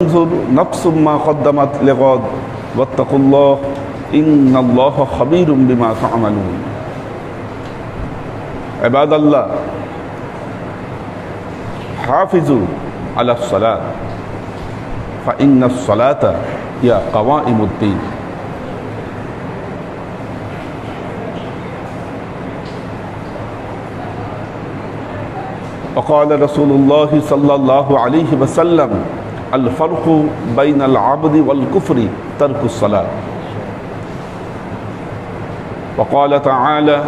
تنظر نفس ما قدمت لغد واتقوا الله إن الله خبير بما تعملون عباد الله حافظوا على الصلاة فإن الصلاة هي قوائم الدين وقال رسول الله صلى الله عليه وسلم الفرق بين العبد والكفر ترك الصلاة وقال تعالى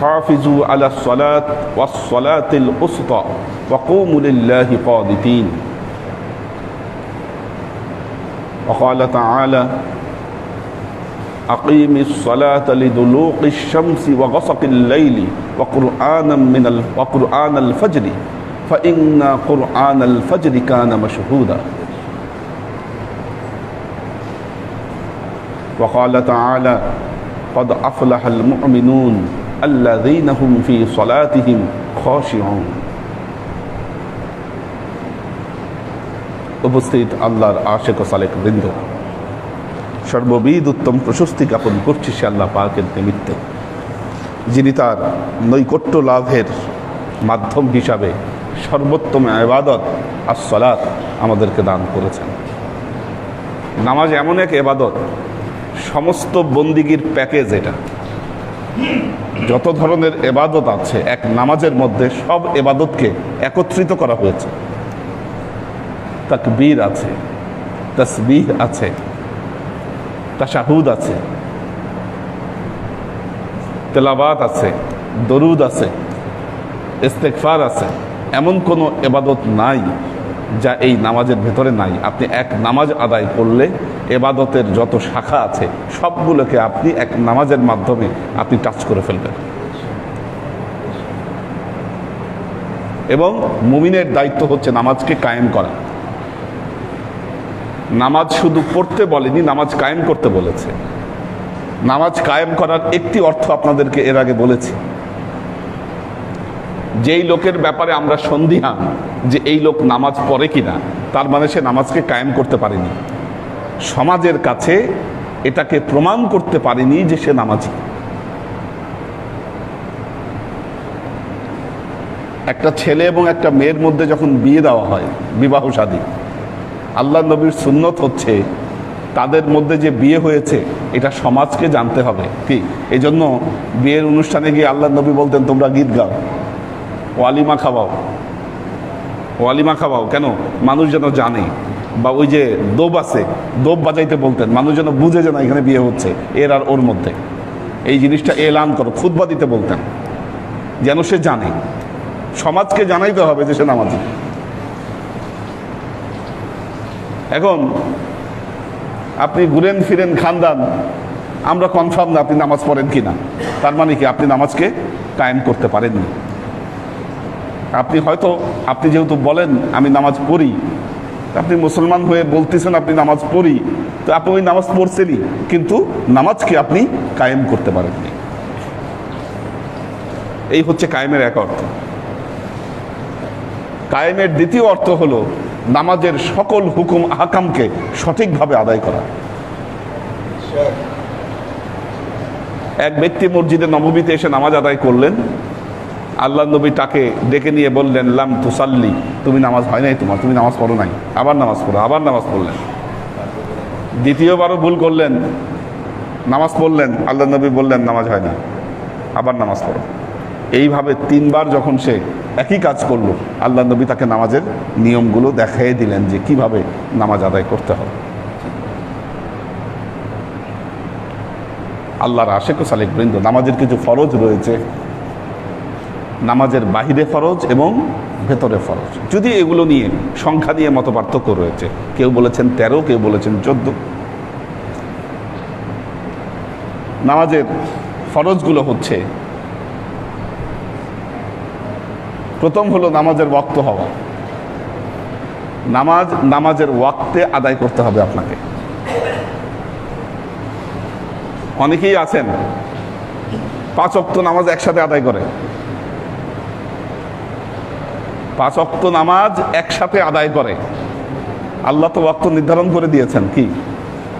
حافظوا على الصلاة والصلاة الوسطى وقوموا لله قانتين وقال تعالى أقيم الصلاة لدلوق الشمس وغسق الليل وقرآنا من. وقرآن الفجر فإن قرآن الفجر كان مشهودا وقال تعالى قد أفلح المؤمنون الذين هم في صلاتهم خاشعون উপস্থিত আল্লাহর আশেক ও সালেক বৃন্দ সর্ববিদ উত্তম প্রশস্তি জ্ঞাপন করছি সে আল্লাহ পাকের নিমিত্তে যিনি তার নৈকট্য লাভের মাধ্যম হিসাবে সর্বোত্তম এবাদত আর সলাৎ আমাদেরকে দান করেছেন। নামাজ এমন এক এবাদত সমস্ত বন্দিগির প্যাকেজ এটা। যত ধরনের এবাদত আছে, এক নামাজের মধ্যে সব এবাদতকে একত্রিত করা হয়েছে। তাকবীর আছে, তসবিহ আছে, তাশাহুদ আছে তেলাবাত আছে, দরুদ আছে ইস্তেকফার আছে এমন কোনো এবাদত নাই যা এই নামাজের ভেতরে নাই। আপনি এক নামাজ আদায় করলে এবাদতের যত শাখা আছে, সবগুলোকে আপনি এক নামাজের মাধ্যমে আপনি টাচ করে ফেলবেন। এবং মুমিনের দায়িত্ব হচ্ছে নামাজকে কায়েম করা। নামাজ শুধু পড়তে বলেনি, নামাজ কায়েম করতে বলেছে। নামাজ কায়েম করার একটি অর্থ আপনাদেরকে এর আগে বলেছি। যেই লোকের ব্যাপারে আমরা সন্দিহান যে এই লোক নামাজ পড়ে কিনা, তার মানে সে নামাজকে কায়েম করতে পারেনি। সমাজের কাছে এটাকে প্রমাণ করতে পারেনি যে সে নামাজি। একটা ছেলে এবং একটা মেয়ের মধ্যে যখন বিয়ে দেওয়া হয়, বিবাহ শাদী আল্লাহ নবীর সুন্নত হচ্ছে তাদের মধ্যে যে বিয়ে হয়েছে, এটা সমাজকে জানতে হবে। কি? এই জন্য বিয়ের অনুষ্ঠানে গিয়ে আল্লাহ নবী বলতেন, তোমরা গীত গাও। ওয়ালিমা খাওয়াও। ওয়ালিমা খাওয়াও, কেন? মানুষ যেন জানে। বা ওই যে দোব আছে, দোব বাজাইতে বলতেন, মানুষ যেন বুঝে যেন এখানে বিয়ে হচ্ছে, এর আর ওর মধ্যে। এই জিনিসটা এলান করো খুদবা দিতে বলতেন, যেন সে জানে। সমাজকে জানাইতে হবে যে সে নামাজি। এখন, আপনি ঘুরেন ফিরেন খানদান, আমরা কনফার্ম না আপনি নামাজ পড়েন কি না তার মানে কি, আপনি নামাজকে কায়েম করতে পারেননি। আপনি হয়তো, আপনি যেহেতু বলেন, আমি নামাজ পড়ি। আপনি মুসলমান হয়ে বলতেছেন আপনি নামাজ পড়ি। তো আপনি ওই নামাজ পড়ছেনই, কিন্তু নামাজকে আপনি কায়েম করতে পারেননি এই হচ্ছে কায়েমের এক অর্থ। কায়েমের দ্বিতীয় অর্থ হলো নামাজের সকল হুকুম, আহকামকে সঠিকভাবে আদায় করা। এক ব্যক্তি মসজিদে নবমীতে এসে নামাজ আদায় করলেন আল্লাহ নবী তাকে ডেকে নিয়ে বললেন, লাম তুসাল্লি, তুমি নামাজ হয় নাই তোমার, তুমি নামাজ পড়ো নাই। আবার নামাজ পড়ো, আবার নামাজ পড়লেন। দ্বিতীয়বারও ভুল করলেন, নামাজ পড়লেন, আল্লাহ নবী বললেন, নামাজ হয় না, আবার নামাজ পড়ো। এইভাবে তিনবার যখন সে একই কাজ করল, আল্লাহ নবী তাকে নামাজের নিয়মগুলো দেখাই দিলেন যে কীভাবে নামাজ আদায় করতে হবে। আল্লাহর আশেক সালেক বৃন্দ, নামাজের কিছু ফরজ রয়েছে নামাজের বাহিরে ফরজ এবং ভেতরে ফরজ। যদি এগুলো নিয়ে সংখ্যা নিয়ে মত পার্থক্য রয়েছে, কেউ বলেছেন তেরো, কেউ বলেছেন চোদ্দ। নামাজের ফরজগুলো হচ্ছে, প্রথম হলো নামাজের ওয়াক্ত হওয়া। নামাজ, নামাজের ওয়াক্তে আদায় করতে হবে আপনাকে। অনেকেই আছেন, পাঁচ অক্ত নামাজ একসাথে আদায় করে। পাঁচ অক্ত নামাজ একসাথে আদায় করে। আল্লাহ তো ওয়াক্ত নির্ধারণ করে দিয়েছেন। কি?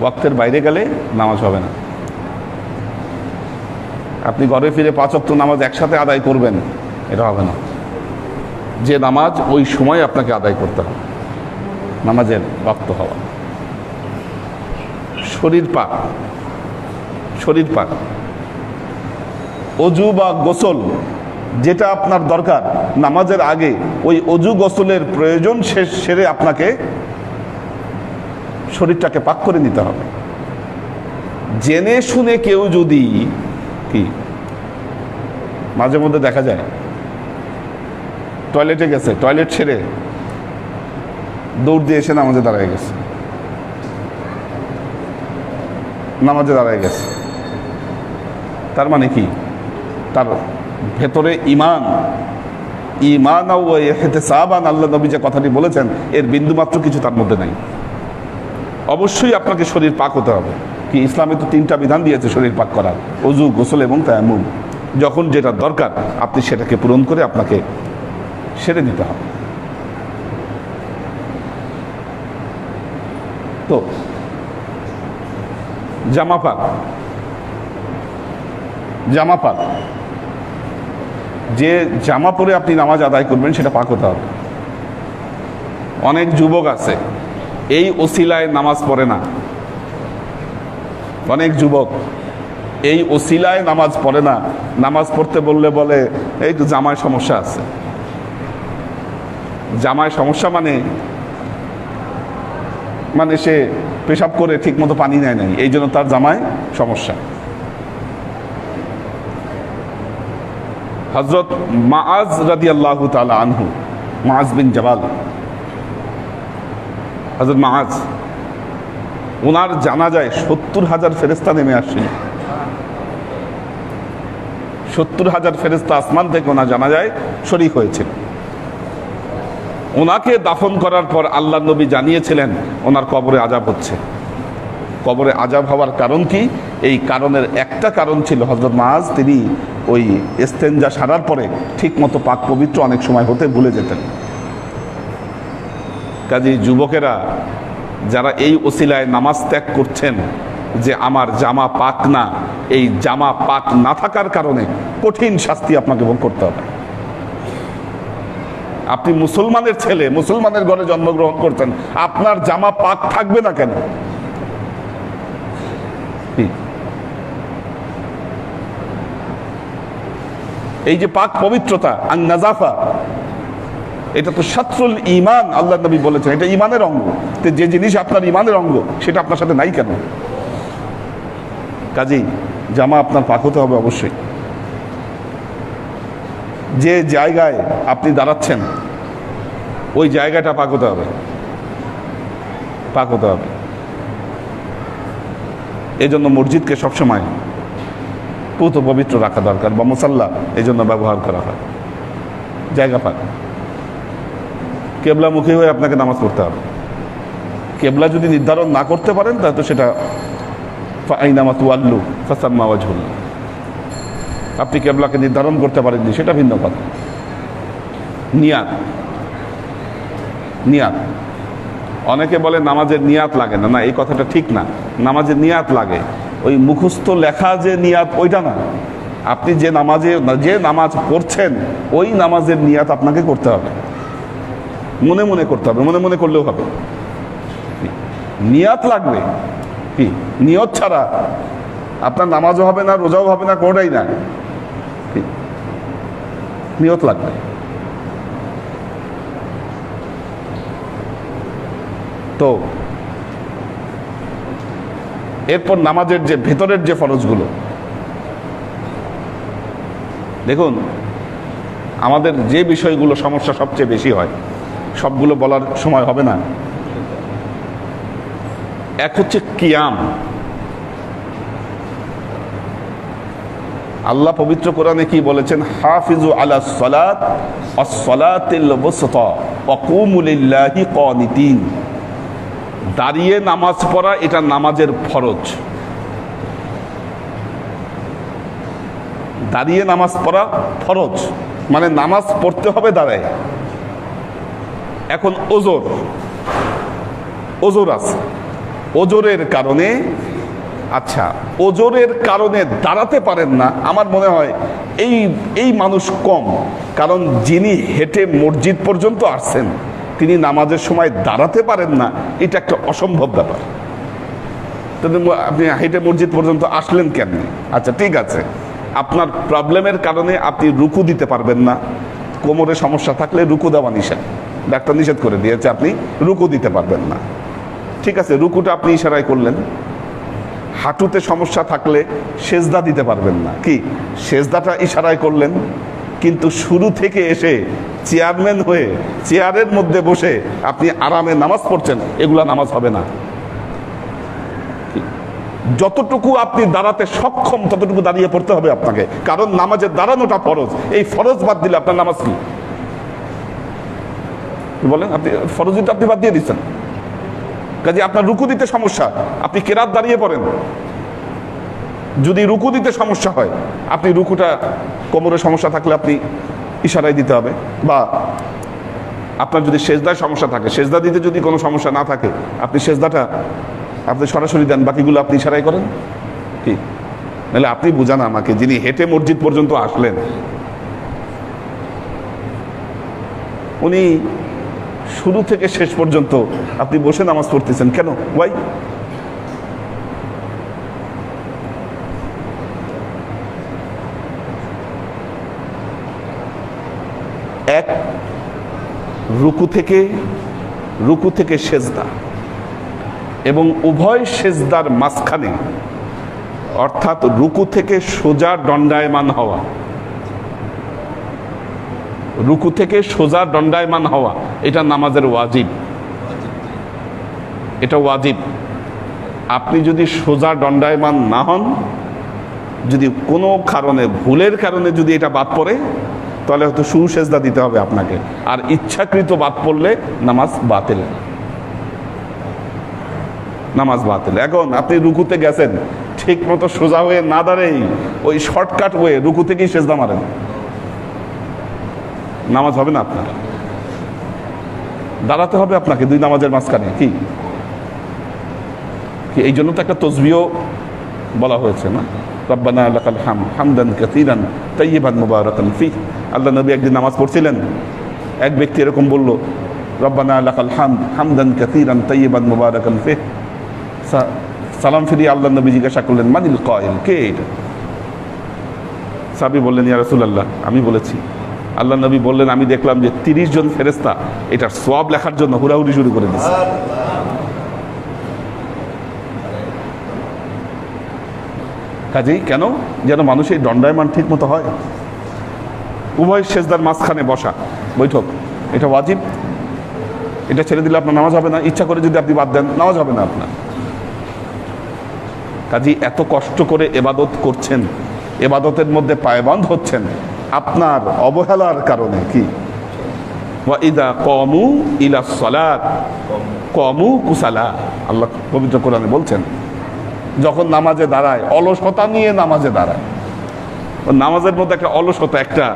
ওয়াক্তের বাইরে গেলে নামাজ হবে না। আপনি ঘরে ফিরে পাঁচ অক্ত নামাজ একসাথে আদায় করবেন, এটা হবে না। যে নামাজ ওই সময় আপনাকে আদায় করতে হবে। নামাজের রক্ত হওয়া। শরীর পাক। শরীর পাক। অজু বা গোসল যেটা আপনার দরকার, নামাজের আগে ওই অজু গোসলের প্রয়োজন শেষ সেরে আপনাকে শরীরটাকে পাক করে নিতে হবে। জেনে শুনে কেউ যদি কি, মাঝে মধ্যে দেখা যায়, টয়লেটে গেছে, টয়লেট ছেড়ে দৌড় দিয়ে এসে নামাজে দাঁড়ায় গেছে। নামাজে দাঁড়ায় গেছে। তার মানে কি? তার ভেতরে ইমান ইমান সাবান আল্লাহ নবী যে কথাটি বলেছেন, এর বিন্দুমাত্র কিছু তার মধ্যে নাই। অবশ্যই আপনাকে শরীর পাক হতে হবে। কি ইসলামে তো তিনটা বিধান দিয়েছে শরীর পাক করার। অজু গোসল এবং তায়ামুম যখন যেটা দরকার, আপনি সেটাকে পূরণ করে আপনাকে সেরে দিতে হবে। তো, জামা পাক। জামা পাক। যে জামা পরে আপনি নামাজ আদায় করবেন, সেটা পাক হতে হবে। অনেক যুবক আছে, এই ওসিলায় নামাজ পড়ে না। অনেক যুবক, এই ওসিলায় নামাজ পড়ে না। নামাজ পড়তে বললে বলে, এই তো জামায় সমস্যা আছে। জামায় সমস্যা মানে মানে সে পেশাব করে ঠিক মতো পানি নেয় নাই, এই জন্য তার জামায় সমস্যা। হজরত মাআজ রাদি আল্লাহ তালা আনহু, মাআজ বিন জবাল। হজরত মাআজ ওনার জানা যায় সত্তর হাজার ফেরেস্তা নেমে আসছিল। সত্তর হাজার ফেরেস্তা আসমান থেকে ওনার জানা যায় শরিক হয়েছিল। ওনাকে দাফন করার পর আল্লাহ নবী জানিয়েছিলেন, ওনার কবরে আজাব হচ্ছে। কবরে আজাব হওয়ার কারণ কি? এই কারণের একটা কারণ ছিল হজরত মাহাজ তিনি ওই এস্তেঞ্জা সারার পরে ঠিক মতো পাক পবিত্র অনেক সময় হতে ভুলে যেতেন। কাজী যুবকেরা যারা এই ওসিলায় নামাজ ত্যাগ করছেন যে আমার জামা পাক না, এই জামা পাক না থাকার কারণে কঠিন শাস্তি আপনাকে ভোগ করতে হবে। আপনি মুসলমানের ছেলে, মুসলমানের ঘরে জন্মগ্রহণ করতেন আপনার জামা পাক থাকবে না কেন? এই যে পাক পবিত্রতা আন নাজাফা, এটা তো শাত্রুল ইমান আল্লাহ নবী বলেছেন। এটা ইমানের অঙ্গ। যে জিনিস আপনার ইমানের অঙ্গ, সেটা আপনার সাথে নাই কেন? কাজেই জামা আপনার পাক হতে হবে অবশ্যই। যে জায়গায় আপনি দাঁড়াচ্ছেন, ওই জায়গাটা পাক হতে হবে। পাক হতে হবে। এই জন্য মসজিদকে সবসময় পুত পবিত্র রাখা দরকার বা মুসাল্লা এই জন্য ব্যবহার করা হয়। জায়গা পাক। কেবলামুখী হয়ে আপনাকে নামাজ পড়তে হবে। কেবলা যদি নির্ধারণ না করতে পারেন, তাহলে সেটা আইনামা তুয়াল্লু, ফাসাম্মা ওয়াজহুল্লাহ আপনি কেবলাকে নির্ধারণ করতে পারেননি, সেটা ভিন্ন কথা। নিয়াত। নিয়াত। অনেকে বলে নামাজের নিয়াত লাগে না। না, এই কথাটা ঠিক না। নামাজের নিয়াত লাগে। ওই মুখস্থ লেখা যে নিয়াত, ওইটা না। আপনি যে নামাজে, যে নামাজ পড়ছেন, ওই নামাজের নিয়াত আপনাকে করতে হবে। মনে মনে করতে হবে, মনে মনে করলেও হবে। নিয়াত লাগবে। কি? নিয়ত ছাড়া আপনার নামাজও হবে না, রোজাও হবে না, কোনোটাই না? নিয়ত লাগবে। তো এরপর নামাজের যে ভেতরের যে ফরজগুলো। দেখুন, আমাদের যে বিষয়গুলো সমস্যা সবচেয়ে বেশি হয়, সবগুলো বলার সময় হবে না। এক হচ্ছে কিয়াম। আল্লাহ পবিত্র কোরআনে কি বলেছেন? হাফিজু আলা সালাত wa qumu lillahi qanitin দাঁড়িয়ে নামাজ পড়া এটা নামাজের ফরজ। দাঁড়িয়ে নামাজ পড়া ফরজ। মানে নামাজ পড়তে হবে দাঁড়ায়। এখন ওজোর। ওজোর আছে। ওজোরের কারণে আচ্ছা ওজোরের কারণে দাঁড়াতে পারেন না। আমার মনে হয় এই এই মানুষ কম। কারণ যিনি হেঁটে মসজিদ পর্যন্ত আসছেন তিনি নামাজের সময় দাঁড়াতে পারেন না, এটা একটা অসম্ভব ব্যাপার। আপনি হেঁটে মসজিদ পর্যন্ত আসলেন কেন? আচ্ছা ঠিক আছে। আপনার প্রবলেমের কারণে আপনি রুকু দিতে পারবেন না। কোমরে সমস্যা থাকলে রুকু দেওয়া নিষেধ। ডাক্তার নিষেধ করে দিয়েছে, আপনি রুকু দিতে পারবেন না। ঠিক আছে, রুকুটা আপনি ইশারায় করলেন। হাঁটুতে সমস্যা থাকলে সেজদা দিতে পারবেন না। কি? সেজদাটা ইশারায় করলেন। কিন্তু শুরু থেকে এসে চেয়ারম্যান হয়ে, চেয়ারের মধ্যে বসে আপনি আরামে নামাজ পড়ছেন, এগুলা নামাজ হবে না। যতটুকু আপনি দাঁড়াতে সক্ষম, ততটুকু দাঁড়িয়ে পড়তে হবে আপনাকে। কারণ নামাজের দাঁড়ানোটা ফরজ। এই ফরজ বাদ দিলে আপনার নামাজ কি? বলেন? আপনি ফরজিটা আপনি বাদ দিয়ে দিচ্ছেন। কাজে আপনার রুকু দিতে সমস্যা। আপনি কেরাত দাঁড়িয়ে পড়েন। যদি রুকু দিতে সমস্যা হয়, আপনি রুকুটা কোমরে সমস্যা থাকলে আপনি ইশারায় দিতে হবে। বা আপনার যদি সেজদায় সমস্যা থাকে, সেজদা দিতে যদি কোনো সমস্যা না থাকে, আপনি সেজদাটা আপনি সরাসরি দেন, বাকিগুলো আপনি ইশারাই করেন। কি? নাহলে আপনি বুঝান আমাকে, যিনি হেঁটে মসজিদ পর্যন্ত আসলেন, উনি শুরু থেকে শেষ পর্যন্ত আপনি বসে নামাজ পড়তেছেন। কেন? ওয়াই এক রুকু থেকে রুকু থেকে সেজদা এবং উভয় সেজদার মাঝখানে, অর্থাৎ রুকু থেকে সোজা দণ্ডায়মান হওয়া, রুকু থেকে সোজা দণ্ডায়মান হওয়া, এটা নামাজের ওয়াজিব। এটা ওয়াজিব। আপনি যদি সোজা দণ্ডায়মান না হন, যদি কোনো কারণে, ভুলের কারণে যদি এটা বাদ পড়ে তাহলে হয়তো সুসেজদা দিতে হবে আপনাকে। আর ইচ্ছাকৃত বাদ পড়লে নামাজ বাতিল। নামাজ বাতিল। এখন আপনি রুকুতে গেছেন ঠিক মতো সোজা হয়ে না দাঁড়েই, ওই শর্টকাট হয়ে রুকু থেকেই সেজদা মারেন। নামাজ হবে না আপনার। দাঁড়াতে হবে আপনাকে দুই নামাজের মাঝখানে, কি? এই জন্য তো একটা তসবিও বলা হয়েছে না? রব্বানা লাকাল হাম, হামদান কাসীরান তাইয়িবান মুবারাকান ফি আল্লাহ নবী একদিন নামাজ পড়ছিলেন। এক ব্যক্তি এরকম বলল, রব্বানা লাকাল হাম হামদান মুবারাকান ফি সালাম ফিরিয়ে আল্লাহ নবী জিজ্ঞাসা করলেন, মানিল কয়েল কে এটা? সাবি বললেন, ইয়া রাসূলুল্লাহ, আমি বলেছি। আল্লাহ নবী বললেন, আমি দেখলাম যে তিরিশ জন ফেরেস্তা এটার সব লেখার জন্য হুড়াহুড়ি শুরু করে দিচ্ছে কাজেই কেন? যেন মানুষের দণ্ডায়মান ঠিক মতো হয়। উভয় সেজদার মাঝখানে বসা। বৈঠক। এটা ওয়াজিব। এটা ছেড়ে দিলে আপনার নামাজ হবে না। ইচ্ছা করে যদি আপনি বাদ দেন, নামাজ হবে না আপনার। কাজী, এত কষ্ট করে এবাদত করছেন। এবাদতের মধ্যে পায়বন্ধ হচ্ছেন। আপনার অবহেলার কারণে কি? ওয়াইদা কমু ইলা সলাত। কমু কুসালা। আল্লাহ পবিত্র কোরআনে বলছেন, যখন নামাজে দাঁড়ায়, অলসতা নিয়ে নামাজে দাঁড়ায়। নামাজের মধ্যে একটা অলসতা একটা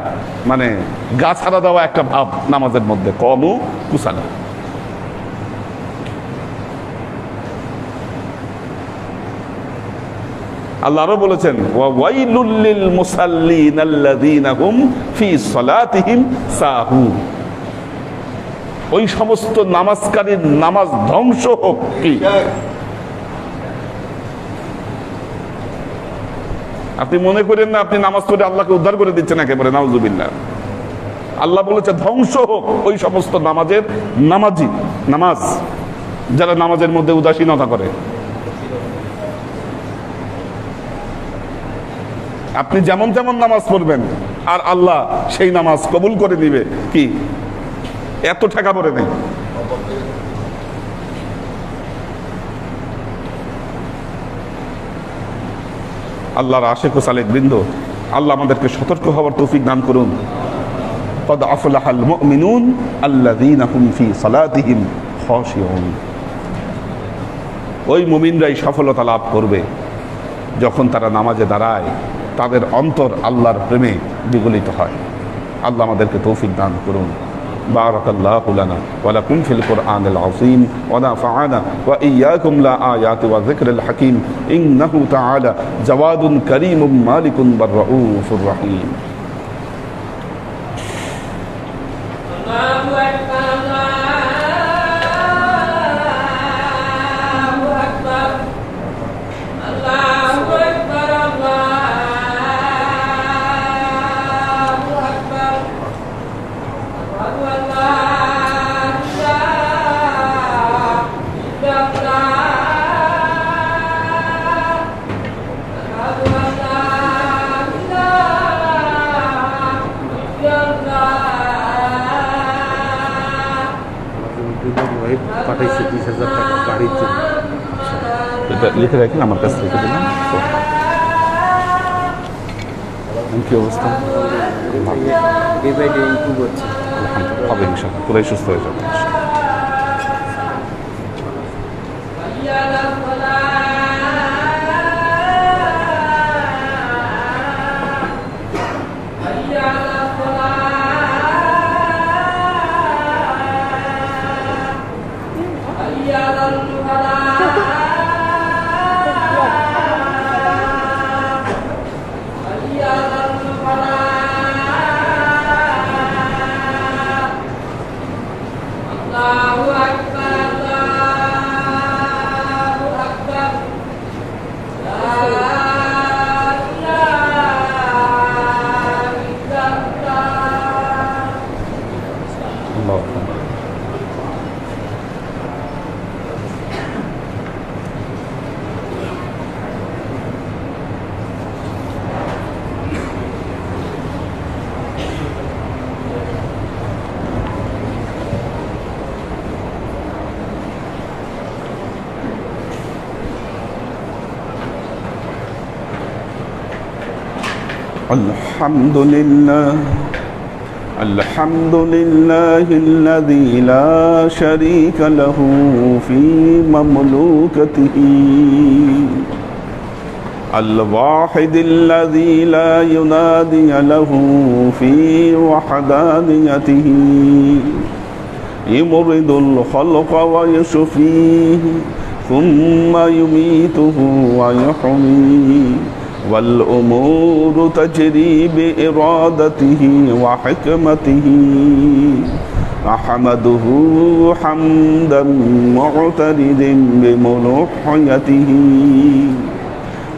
মানে গা ছাড়া দেওয়া একটা ভাব নামাজের মধ্যে। কমু কুসালা। আল্লাহ আরও বলেছেন, ওয়া ওয়াইলুল লিল মুসাল্লিন আল্লাযীনা হুম ফি সালাতিহিম সাহুন ওই সমস্ত নামাজকারীর নামাজ ধ্বংস হোক কি? আপনি মনে করেন না, আপনি নামাজ পড়ে আল্লাহকে উদ্ধার করে দিচ্ছেন একেবারে, নাউজুবিল্লাহ। আল্লাহ বলেছে, ধ্বংস হোক ওই সমস্ত নামাজের নামাজি, নামাজ, যারা নামাজের মধ্যে উদাসীনতা করে। আপনি যেমন তেমন নামাজ পড়বেন, আর আল্লাহ সেই নামাজ কবুল করে নিবে, কি? এত টাকা পড়ে নেই। আল্লাহর আশেখ সালেক বৃন্দ আল্লাহ আমাদেরকে সতর্ক হওয়ার তৌফিক দান করুন قد أفلح المؤمنون الذين هم في صلاتهم خاشعون ওই মুমিনরাই সফলতা লাভ করবে যখন তারা নামাজে দাঁড়ায় তাদের অন্তর আল্লাহর প্রেমে বিগলিত হয় আল্লাহ আমাদেরকে তৌফিক দান করুন بارك الله لنا ولكم في القرآن العظيم ونفعنا وإياكم لا آيات وذكر الحكيم إنه تعالى جواد كريم مالك بالرؤوف الرحيم লিখে রাখেন, আমার কাছ থেকে দিলাম কি অবস্থা? হবে ইনশাল্লাহ পুরাই সুস্থ হয়ে যাবে ইনশাল্লাহ। الحمد لله. الحمد لله الذي لا شريك له في مملوكته. الواحد الذي لا ينادي له في وحدانيته. يمرض الخلق ويشفيه ثم يميته ويحييه والأمور تجري بإرادته وحكمته. أحمده حمدا معترد بملوحيته.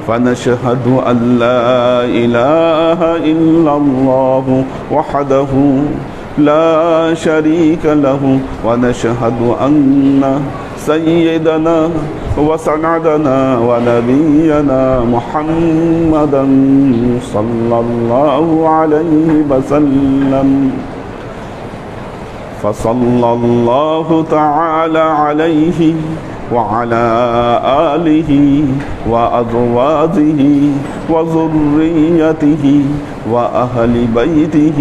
فنشهد أن لا إله إلا الله وحده لا شريك له. ونشهد أن سيدنا وسندنا ونبينا محمدا صلى الله عليه وسلم. فصلى الله تعالى عليه وعلى آله وأزواجه وذريته وأهل بيته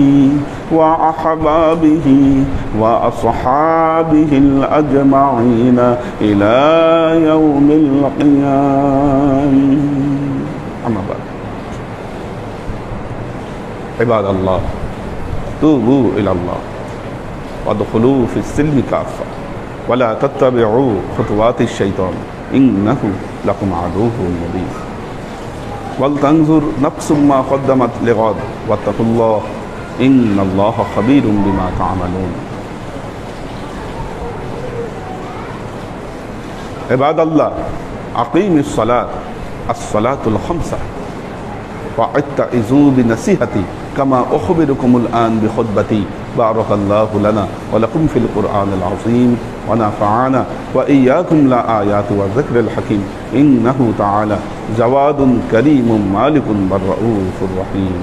وأحبابه وأصحابه الأجمعين إلى يوم القيامة أما بعد. عباد الله توبوا إلى الله وادخلوا في السلم كافة. ولا تتبعوا خطوات الشيطان. إنه لكم عدو مبين. ولتنظر نفس ما قدمت لغد. واتقوا الله إن الله خبير بما تعملون عباد الله أقيم الصلاة الصلاة الخمسة واتعظوا بنصيحتي كما أخبركم الآن بخطبتي بارك الله لنا ولكم في القرآن العظيم ونفعنا وإياكم لا آيات والذكر الحكيم إنه تعالى جواد كريم مالك بالرؤوف الرحيم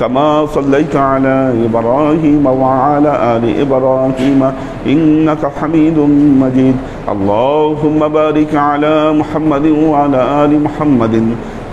كما صليت على إبراهيم وعلى آل إبراهيم إنك حميد مجيد. اللهم بارك على محمد وعلى آل محمد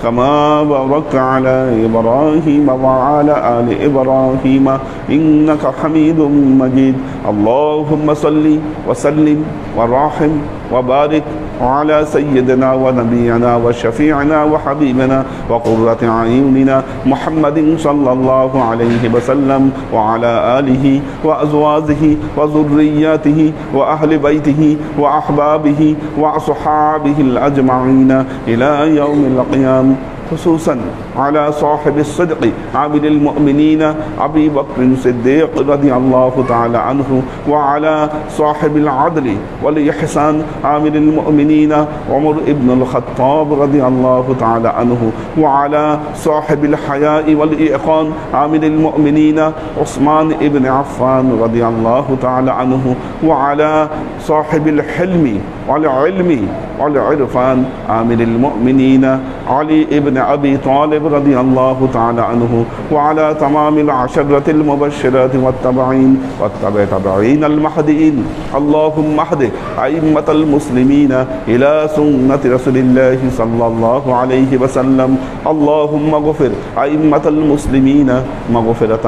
كما باركت على إبراهيم وعلى آل إبراهيم إنك حميد مجيد. اللهم صل وسلم وراحم وبارك على سيدنا ونبينا وشفيعنا وحبيبنا وقرة أعيننا محمد صلى الله عليه وسلم وعلى آله وأزواجه وذرياته وأهل بيته وأحبابه وأصحابه الأجمعين إلى يوم القيامة خصوصا على صاحب الصدق. عامل المؤمنين أبي بكر الصديق رضي الله تعالى عنه وعلى صاحب العدل والإحسان عامل المؤمنين عمر بن الخطاب رضي الله تعالى عنه وعلى صاحب الحياء والإيقان عامل المؤمنين عثمان بن عفان رضي الله تعالى عنه وعلى صاحب الحلم والعلم والعرفان عامل المؤمنين علي بن أبي طالب رضي الله تعالى عنه وعلى تمام العشرة المبشرات والتبعين والتبع تبعين المهديين. اللهم اهد أئمة المسلمين إلى سنة رسول الله صلى الله عليه وسلم. اللهم اغفر أئمة المسلمين مغفرة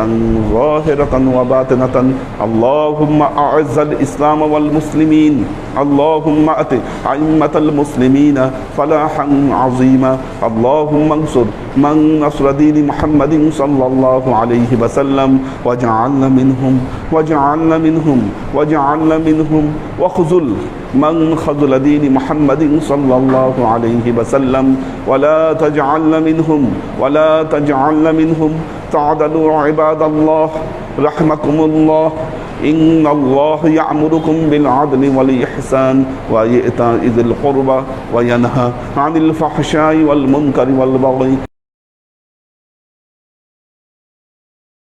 ظاهرة وباطنة. اللهم أعز الإسلام والمسلمين. اللهم أت أئمة المسلمين فلاحا عظيما. اللهم انصر من نصر دين محمد صلى الله عليه وسلم واجعلنا منهم واجعلنا منهم واجعلنا منهم. وخذل من خذل دين محمد صلى الله عليه وسلم. ولا تجعلنا منهم ولا تجعلنا منهم. تعدلوا عباد الله رحمكم الله. إن الله يأمركم بالعدل والإحسان وإيتاء ذي القربى وينهى عن الفحشاء والمنكر والبغي.